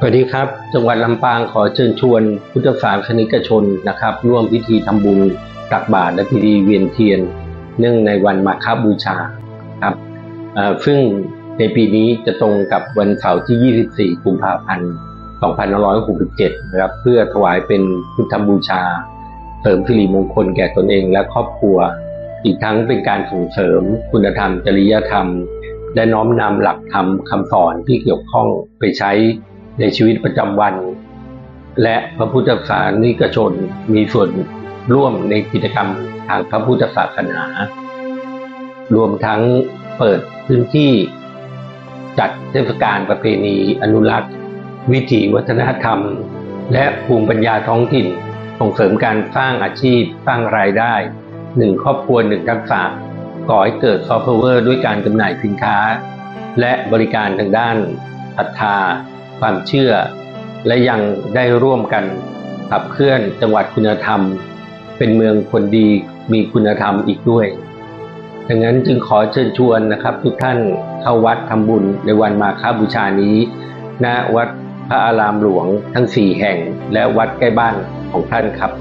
สวัสดีครับ จังหวัดลำปางขอเชิญชวน พุทธศาสนิกชนนะครับ ร่วมพิธีทำบุญตักบาตรและพิธีเวียนเทียน เนื่องในวันมาฆบูชาครับซึ่งในปีนี้จะตรงกับวันเสาร์ที่ 24 กุมภาพันธ์ 2567 นะครับ เพื่อถวายเป็นพุทธบูชา เสริมสิริมงคลแก่ตนเองและครอบครัว อีกทั้งเป็นการส่งเสริมคุณธรรม จริยธรรม และน้อมนำหลักธรรมคำสอนที่เกี่ยวข้องไปใช้ ในชีวิตประจำวัน และพระพุทธศาสนิกชนมีส่วนร่วมในกิจกรรมทางพระพุทธศาสนา รวมทั้งเปิดพื้นที่จัดเทศกาลประเพณีอนุรักษ์ วิถีวัฒนธรรม และภูมิปัญญาท้องถิ่น ส่งเสริมการสร้างอาชีพสร้างรายได้หนึ่งครอบครัวหนึ่งทักษะก่อให้เกิดซอฟต์พาวเวอร์ด้วยการจำหน่ายสินค้า และบริการทางด้านศรัทธา ความเชื่อ และยังได้ร่วมกันขับเคลื่อนจังหวัดคุณธรรม เป็นเมืองคนดีมีคุณธรรมอีกด้วยดังนั้นจึงขอเชิญชวนนะครับ ทุกท่านเข้าวัดทำบุญในวันมาฆบูชานี้ณวัดพระอารามหลวงทั้งสี่แห่ง และวัดใกล้บ้านของท่านครับ